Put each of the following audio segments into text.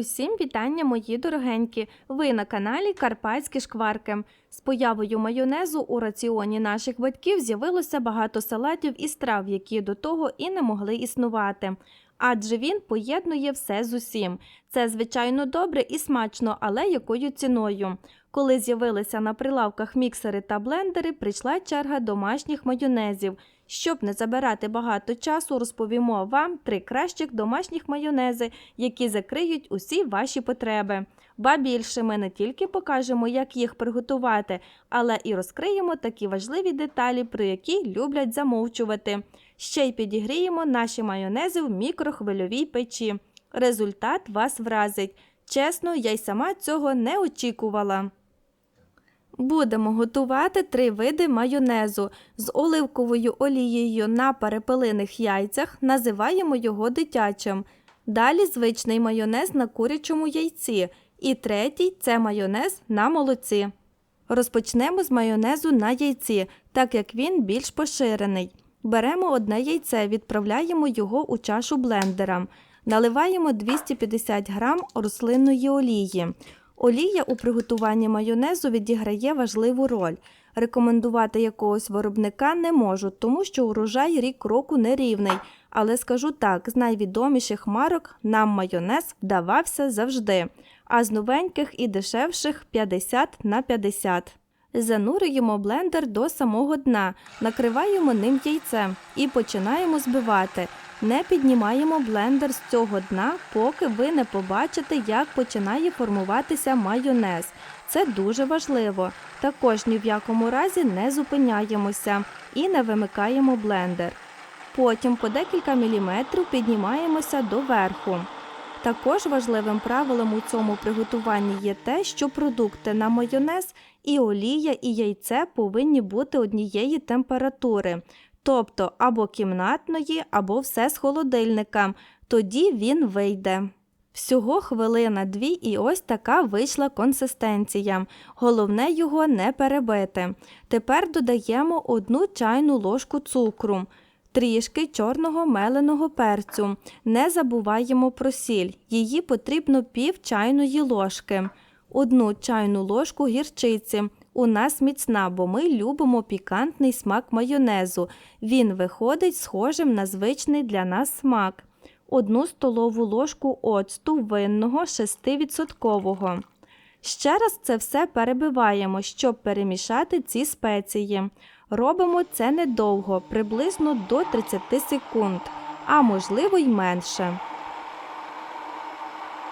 Усім вітання, мої дорогенькі! Ви на каналі Карпатські шкварки. З появою майонезу у раціоні наших батьків з'явилося багато салатів і страв, які до того і не могли існувати. Адже він поєднує все з усім. Це, звичайно, добре і смачно, але якою ціною? Коли з'явилися на прилавках міксери та блендери, прийшла черга домашніх майонезів. Щоб не забирати багато часу, розповімо вам три кращих домашніх майонези, які закриють усі ваші потреби. Ба більше ми не тільки покажемо, як їх приготувати, але і розкриємо такі важливі деталі, про які люблять замовчувати. Ще й підігріємо наші майонези в мікрохвильовій печі. Результат вас вразить. Чесно, я й сама цього не очікувала. Будемо готувати три види майонезу з оливковою олією на перепелиних яйцях, називаємо його дитячим. Далі звичний майонез на курячому яйці. І третій це майонез на молоці. Розпочнемо з майонезу на яйці, так як він більш поширений. Беремо одне яйце, відправляємо його у чашу блендера. Наливаємо 250 г рослинної олії. Олія у приготуванні майонезу відіграє важливу роль. Рекомендувати якогось виробника не можу, тому що урожай рік року нерівний. Але скажу так, з найвідоміших марок нам майонез вдавався завжди, а з новеньких і дешевших 50 на 50. Занурюємо блендер до самого дна, накриваємо ним яйцем і починаємо збивати. Не піднімаємо блендер з цього дна, поки ви не побачите, як починає формуватися майонез. Це дуже важливо. Також ні в якому разі не зупиняємося і не вимикаємо блендер. Потім по декілька міліметрів піднімаємося до верху. Також важливим правилом у цьому приготуванні є те, що продукти на майонез і олія, і яйце повинні бути однієї температури, тобто або кімнатної, або все з холодильника. Тоді він вийде. Всього хвилина дві, і ось така вийшла консистенція. Головне його не перебити. Тепер додаємо одну чайну ложку цукру. Трішки чорного меленого перцю. Не забуваємо про сіль. Її потрібно пів чайної ложки. Одну чайну ложку гірчиці. У нас міцна, бо ми любимо пікантний смак майонезу. Він виходить схожим на звичний для нас смак. Одну столову ложку оцту винного 6%. Ще раз це все перебиваємо, щоб перемішати ці спеції. Робимо це недовго, приблизно до 30 секунд, а можливо й менше.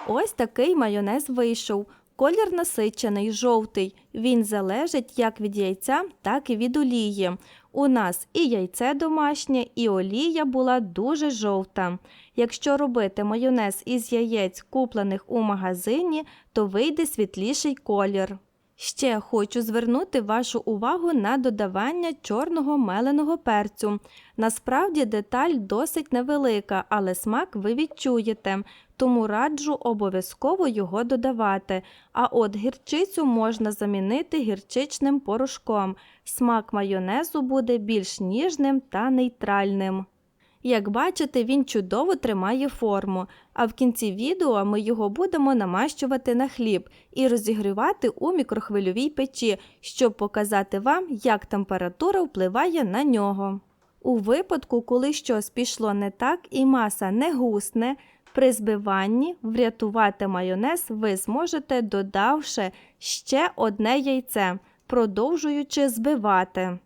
Ось такий майонез вийшов. Колір насичений, жовтий. Він залежить як від яйця, так і від олії. У нас і яйце домашнє, і олія була дуже жовта. Якщо робити майонез із яєць, куплених у магазині, то вийде світліший колір. Ще хочу звернути вашу увагу на додавання чорного меленого перцю. Насправді деталь досить невелика, але смак ви відчуєте, тому раджу обов'язково його додавати. А от гірчицю можна замінити гірчичним порошком. Смак майонезу буде більш ніжним та нейтральним. Як бачите, він чудово тримає форму, а в кінці відео ми його будемо намащувати на хліб і розігрівати у мікрохвильовій печі, щоб показати вам, як температура впливає на нього. У випадку, коли щось пішло не так і маса не гусне, при збиванні врятувати майонез ви зможете, додавши ще одне яйце, продовжуючи збивати.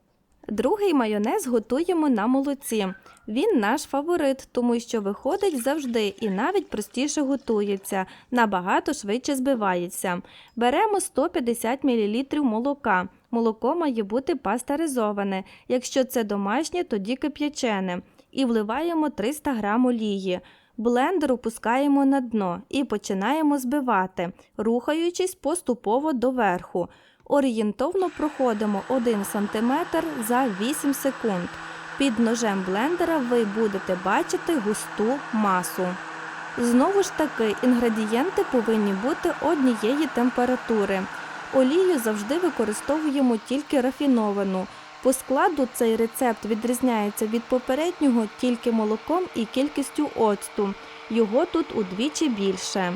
Другий майонез готуємо на молоці. Він наш фаворит, тому що виходить завжди і навіть простіше готується, набагато швидше збивається. Беремо 150 мл молока. Молоко має бути пастеризоване. Якщо це домашнє, тоді кип'ячене. І вливаємо 300 г олії. Блендер опускаємо на дно і починаємо збивати, рухаючись поступово доверху. Орієнтовно проходимо 1 см за 8 секунд. Під ножем блендера ви будете бачити густу масу. Знову ж таки, інгредієнти повинні бути однієї температури. Олію завжди використовуємо тільки рафіновану. По складу цей рецепт відрізняється від попереднього тільки молоком і кількістю оцту. Його тут удвічі більше.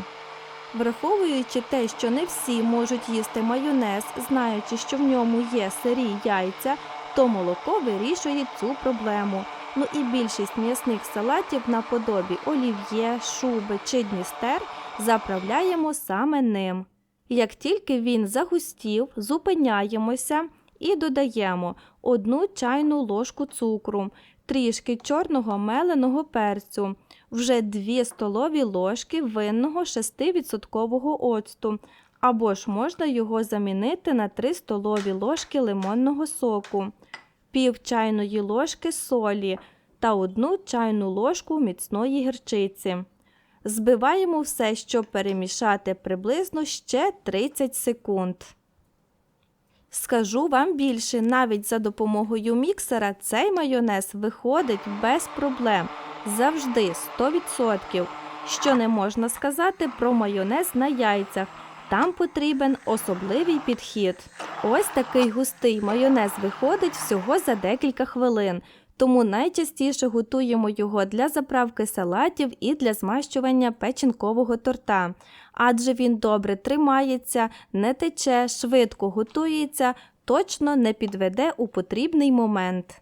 Враховуючи те, що не всі можуть їсти майонез, знаючи, що в ньому є сирі яйця, то молоко вирішує цю проблему. Ну і більшість м'ясних салатів наподобі олів'є, шуби чи дністер заправляємо саме ним. Як тільки він загустів, зупиняємося і додаємо одну чайну ложку цукру, трішки чорного меленого перцю, вже 2 столові ложки винного 6% оцту, або ж можна його замінити на 3 столові ложки лимонного соку, пів чайної ложки солі та одну чайну ложку міцної гірчиці. Збиваємо все, щоб перемішати приблизно ще 30 секунд. Скажу вам більше, навіть за допомогою міксера цей майонез виходить без проблем. Завжди 100%. Що не можна сказати про майонез на яйцях. Там потрібен особливий підхід. Ось такий густий майонез виходить всього за декілька хвилин, тому найчастіше готуємо його для заправки салатів і для змащування печінкового торта. Адже він добре тримається, не тече, швидко готується, точно не підведе у потрібний момент.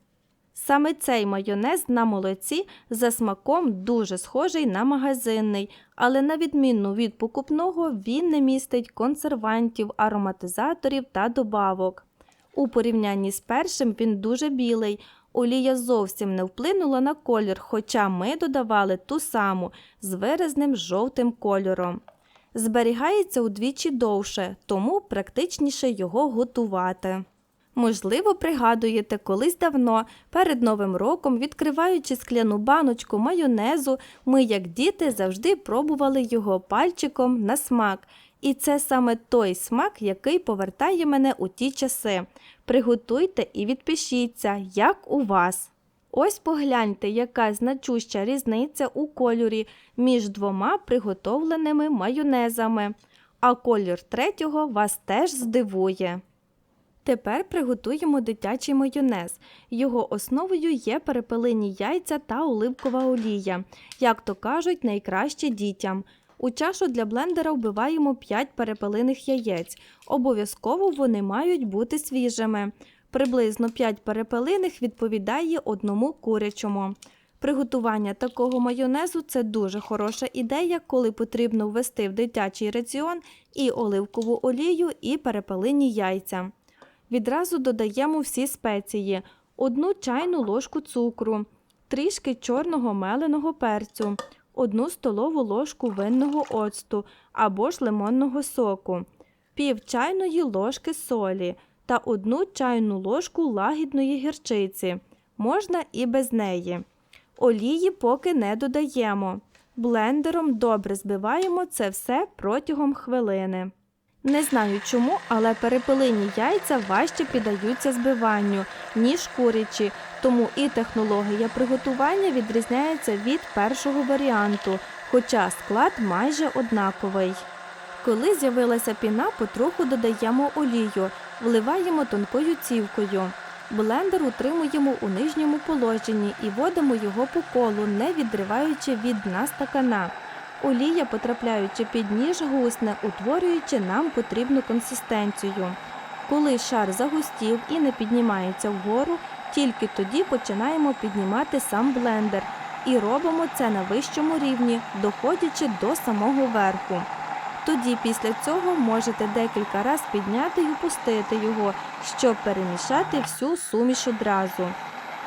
Саме цей майонез на молоці за смаком дуже схожий на магазинний, але на відміну від покупного він не містить консервантів, ароматизаторів та добавок. У порівнянні з першим він дуже білий. Олія зовсім не вплинула на колір, хоча ми додавали ту саму з виразним жовтим кольором. Зберігається удвічі довше, тому практичніше його готувати. Можливо, пригадуєте, колись давно, перед Новим роком, відкриваючи скляну баночку майонезу, ми, як діти, завжди пробували його пальчиком на смак. І це саме той смак, який повертає мене у ті часи. Приготуйте і відпишіться, як у вас. Ось погляньте, яка значуща різниця у кольорі між двома приготовленими майонезами, а колір третього вас теж здивує. Тепер приготуємо дитячий майонез. Його основою є перепелині яйця та оливкова олія, як то кажуть, найкраще дітям. У чашу для блендера вбиваємо 5 перепелиних яєць. Обов'язково вони мають бути свіжими. Приблизно 5 перепелиних відповідає одному курячому. Приготування такого майонезу це дуже хороша ідея, коли потрібно ввести в дитячий раціон і оливкову олію, і перепелині яйця. Відразу додаємо всі спеції, одну чайну ложку цукру, трішки чорного меленого перцю, одну столову ложку винного оцту або ж лимонного соку, пів чайної ложки солі та одну чайну ложку лагідної гірчиці. Можна і без неї. Олії поки не додаємо. Блендером добре збиваємо це все протягом хвилини. Не знаю чому, але перепелині яйця важче піддаються збиванню, ніж курячі, тому і технологія приготування відрізняється від першого варіанту, хоча склад майже однаковий. Коли з'явилася піна, потроху додаємо олію, вливаємо тонкою цівкою. Блендер утримуємо у нижньому положенні і водимо його по колу, не відриваючи від дна стакана. Олія, потрапляючи під ніж, гусне, утворюючи нам потрібну консистенцію. Коли шар загустів і не піднімається вгору, тільки тоді починаємо піднімати сам блендер і робимо це на вищому рівні, доходячи до самого верху. Тоді після цього можете декілька разів підняти і опустити його, щоб перемішати всю суміш одразу.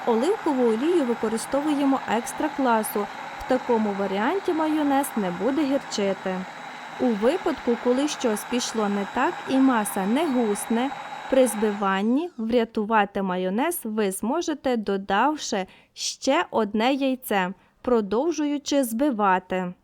Оливкову олію використовуємо екстра класу. В такому варіанті майонез не буде гірчити. У випадку, коли щось пішло не так і маса не гусне, при збиванні врятувати майонез ви зможете, додавши ще одне яйце, продовжуючи збивати.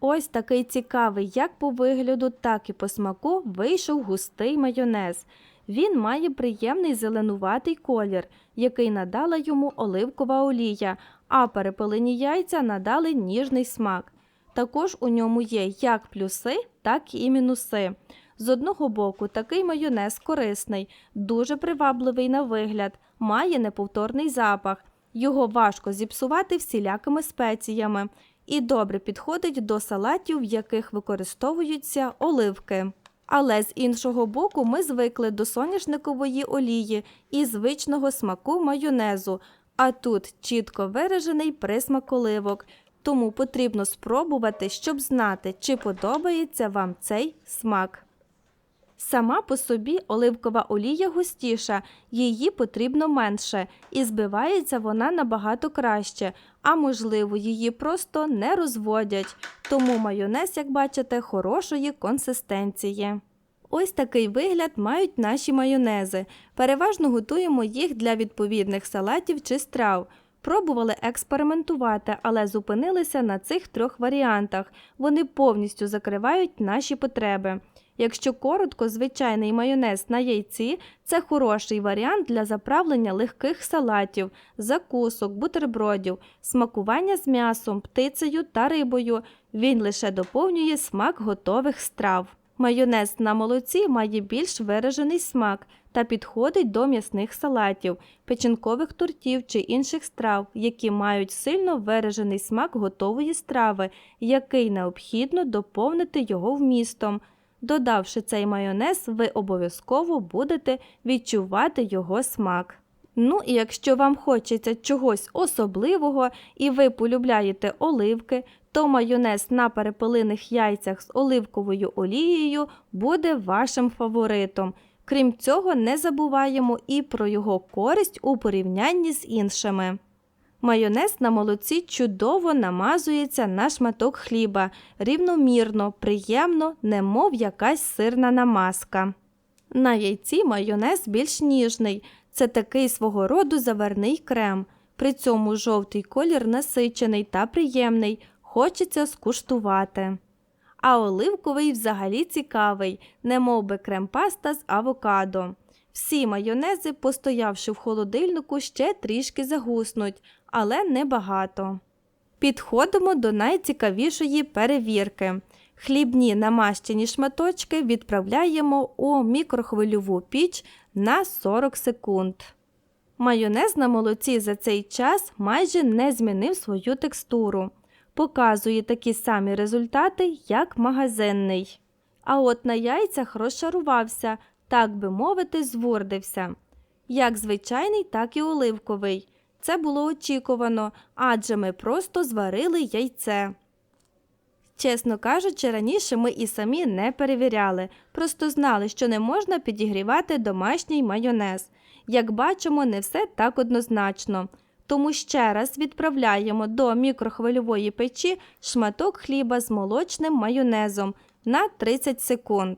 Ось такий цікавий як по вигляду, так і по смаку вийшов густий майонез. Він має приємний зеленуватий колір, який надала йому оливкова олія, а перепелені яйця надали ніжний смак. Також у ньому є як плюси, так і мінуси. З одного боку, такий майонез корисний, дуже привабливий на вигляд, має неповторний запах. Його важко зіпсувати всілякими спеціями. і добре підходить до салатів, в яких використовуються оливки. Але з іншого боку, ми звикли до соняшникової олії і звичного смаку майонезу, а тут чітко виражений присмак оливок, тому потрібно спробувати, щоб знати, чи подобається вам цей смак. Сама по собі оливкова олія густіша, її потрібно менше, і збивається вона набагато краще, а можливо, її просто не розводять. Тому майонез, як бачите, хорошої консистенції. Ось такий вигляд мають наші майонези. Переважно готуємо їх для відповідних салатів чи страв. Пробували експериментувати, але зупинилися на цих трьох варіантах. Вони повністю закривають наші потреби. Якщо коротко, звичайний майонез на яйці це хороший варіант для заправлення легких салатів, закусок, бутербродів, смакування з м'ясом, птицею та рибою. Він лише доповнює смак готових страв. Майонез на молоці має більш виражений смак та підходить до м'ясних салатів, печінкових тортів чи інших страв, які мають сильно виражений смак готової страви, який необхідно доповнити його вмістом. Додавши цей майонез, ви обов'язково будете відчувати його смак. Ну і якщо вам хочеться чогось особливого і ви полюбляєте оливки, то майонез на перепелиних яйцях з оливковою олією буде вашим фаворитом. Крім цього, не забуваємо і про його користь у порівнянні з іншими. Майонез на молоці чудово намазується на шматок хліба, рівномірно, приємно, немов якась сирна намазка. На яйці майонез більш ніжний, це такий свого роду заварний крем. При цьому жовтий колір насичений та приємний, хочеться скуштувати. А оливковий взагалі цікавий, немов би крем-паста з авокадо. Всі майонези, постоявши в холодильнику, ще трішки загуснуть, але небагато. Підходимо до найцікавішої перевірки. Хлібні намащені шматочки відправляємо у мікрохвильову піч на 40 секунд. Майонез на молоці за цей час майже не змінив свою текстуру. Показує такі самі результати, як магазинний. А от на яйцях розчарувався, так би мовити, звурдився. Як звичайний, так і оливковий. Це було очікувано, адже ми просто зварили яйце. Чесно кажучи, раніше ми і самі не перевіряли, просто знали, що не можна підігрівати домашній майонез. Як бачимо, не все так однозначно. Тому ще раз відправляємо до мікрохвильової печі шматок хліба з молочним майонезом на 30 секунд.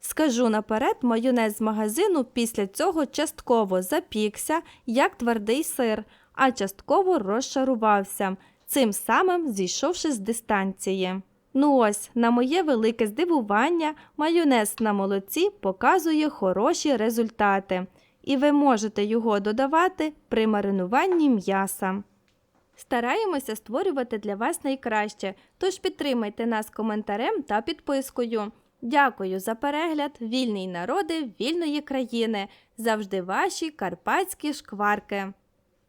Скажу наперед, майонез з магазину після цього частково запікся, як твердий сир, а частково розшарувався, цим самим зійшовши з дистанції. Ну ось, на моє велике здивування, майонез на молоці показує хороші результати, і ви можете його додавати при маринуванні м'яса. Стараємося створювати для вас найкраще, тож підтримайте нас коментарем та підпискою. Дякую за перегляд, вільний народи вільної країни. Завжди ваші карпатські шкварки.